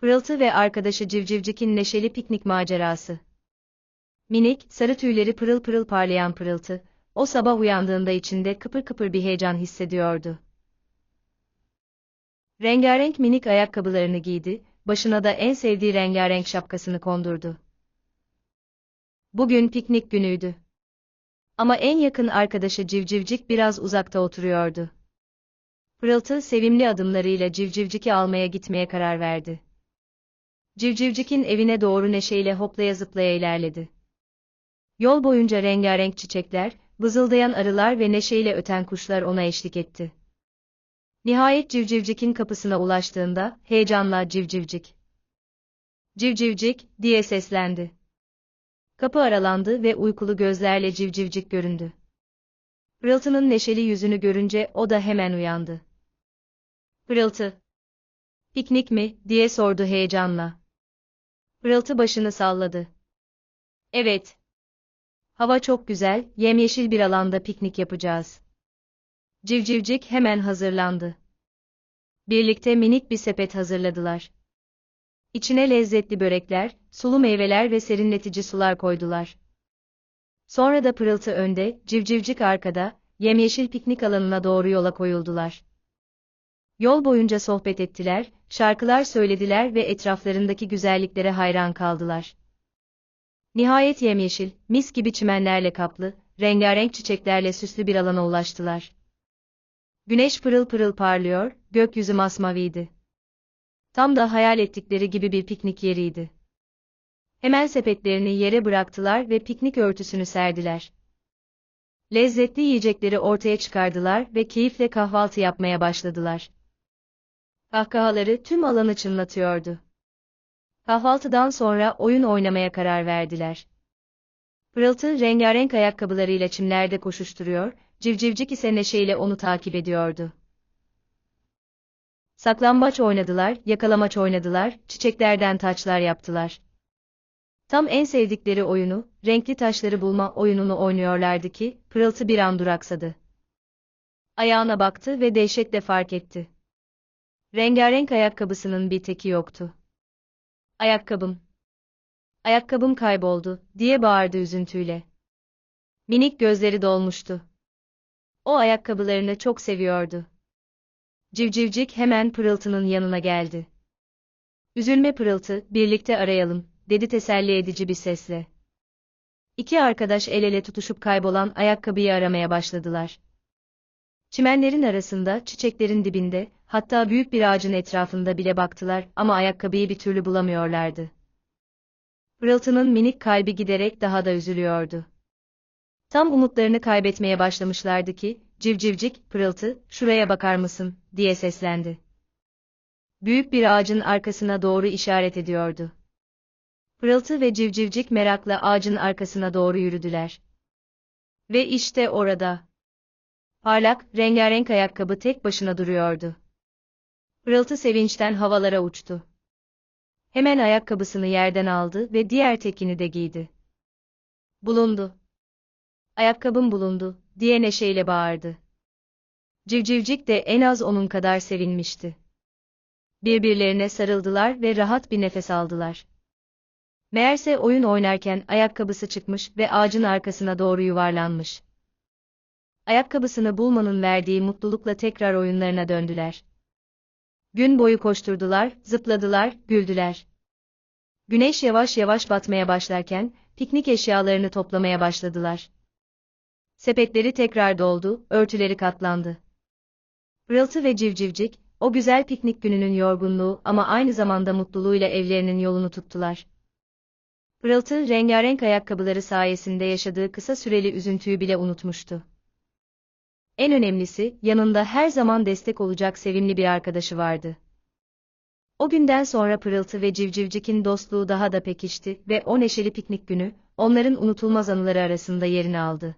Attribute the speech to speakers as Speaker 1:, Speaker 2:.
Speaker 1: Pırıltı ve arkadaşı Civcivcik'in neşeli piknik macerası. Minik, sarı tüyleri pırıl pırıl parlayan pırıltı, o sabah uyandığında içinde kıpır kıpır bir heyecan hissediyordu. Rengarenk minik ayakkabılarını giydi, başına da en sevdiği rengarenk şapkasını kondurdu. Bugün piknik günüydü. Ama en yakın arkadaşı Civcivcik biraz uzakta oturuyordu. Pırıltı sevimli adımlarıyla Civcivcik'i almaya gitmeye karar verdi. Civcivcik'in evine doğru neşeyle hoplaya zıplaya ilerledi. Yol boyunca rengarenk çiçekler, vızıldayan arılar ve neşeyle öten kuşlar ona eşlik etti. Nihayet Civcivcik'in kapısına ulaştığında, heyecanla Civcivcik. Civcivcik, diye seslendi. Kapı aralandı ve uykulu gözlerle Civcivcik göründü. Pırıltı'nın neşeli yüzünü görünce o da hemen uyandı. Pırıltı. Piknik mi, diye sordu heyecanla. Pırıltı başını salladı. Evet. Hava çok güzel, yemyeşil bir alanda piknik yapacağız. Civcivcik hemen hazırlandı. Birlikte minik bir sepet hazırladılar. İçine lezzetli börekler, sulu meyveler ve serinletici sular koydular. Sonra da pırıltı önde, civcivcik arkada, yemyeşil piknik alanına doğru yola koyuldular. Yol boyunca sohbet ettiler, şarkılar söylediler ve etraflarındaki güzelliklere hayran kaldılar. Nihayet yemyeşil, mis gibi çimenlerle kaplı, rengarenk çiçeklerle süslü bir alana ulaştılar. Güneş pırıl pırıl parlıyor, gökyüzü masmaviydi. Tam da hayal ettikleri gibi bir piknik yeriydi. Hemen sepetlerini yere bıraktılar ve piknik örtüsünü serdiler. Lezzetli yiyecekleri ortaya çıkardılar ve keyifle kahvaltı yapmaya başladılar. Kahkahaları tüm alanı çınlatıyordu. Kahvaltıdan sonra oyun oynamaya karar verdiler. Pırıltı rengarenk ayakkabılarıyla çimlerde koşuşturuyor, civcivcik ise neşeyle onu takip ediyordu. Saklambaç oynadılar, yakalamaç oynadılar, çiçeklerden taçlar yaptılar. Tam en sevdikleri oyunu, renkli taşları bulma oyununu oynuyorlardı ki, pırıltı bir an duraksadı. Ayağına baktı ve dehşetle fark etti. Rengarenk ayakkabısının bir teki yoktu. Ayakkabım. Ayakkabım kayboldu, diye bağırdı üzüntüyle. Minik gözleri dolmuştu. O ayakkabılarını çok seviyordu. Civcivcik hemen pırıltının yanına geldi. Üzülme pırıltı, birlikte arayalım, dedi teselli edici bir sesle. İki arkadaş el ele tutuşup kaybolan ayakkabıyı aramaya başladılar. Çimenlerin arasında, çiçeklerin dibinde, hatta büyük bir ağacın etrafında bile baktılar ama ayakkabıyı bir türlü bulamıyorlardı. Pırıltının minik kalbi giderek daha da üzülüyordu. Tam umutlarını kaybetmeye başlamışlardı ki, civcivcik, pırıltı, şuraya bakar mısın, diye seslendi. Büyük bir ağacın arkasına doğru işaret ediyordu. Pırıltı ve civcivcik merakla ağacın arkasına doğru yürüdüler. Ve işte orada. Parlak, rengarenk ayakkabı tek başına duruyordu. Pırıltı sevinçten havalara uçtu. Hemen ayakkabısını yerden aldı ve diğer tekini de giydi. Bulundu. Ayakkabım bulundu, diye neşeyle bağırdı. Civcivcik de en az onun kadar sevinmişti. Birbirlerine sarıldılar ve rahat bir nefes aldılar. Meğerse oyun oynarken ayakkabısı çıkmış ve ağacın arkasına doğru yuvarlanmış. Ayakkabısını bulmanın verdiği mutlulukla tekrar oyunlarına döndüler. Gün boyu koşturdular, zıpladılar, güldüler. Güneş yavaş yavaş batmaya başlarken, piknik eşyalarını toplamaya başladılar. Sepetleri tekrar doldu, örtüleri katlandı. Rıltı ve civcivcik, o güzel piknik gününün yorgunluğu ama aynı zamanda mutluluğuyla evlerinin yolunu tuttular. Pırıltı, rengarenk ayakkabıları sayesinde yaşadığı kısa süreli üzüntüyü bile unutmuştu. En önemlisi, yanında her zaman destek olacak sevimli bir arkadaşı vardı. O günden sonra Pırıltı ve Civcivcik'in dostluğu daha da pekişti ve o neşeli piknik günü, onların unutulmaz anıları arasında yerini aldı.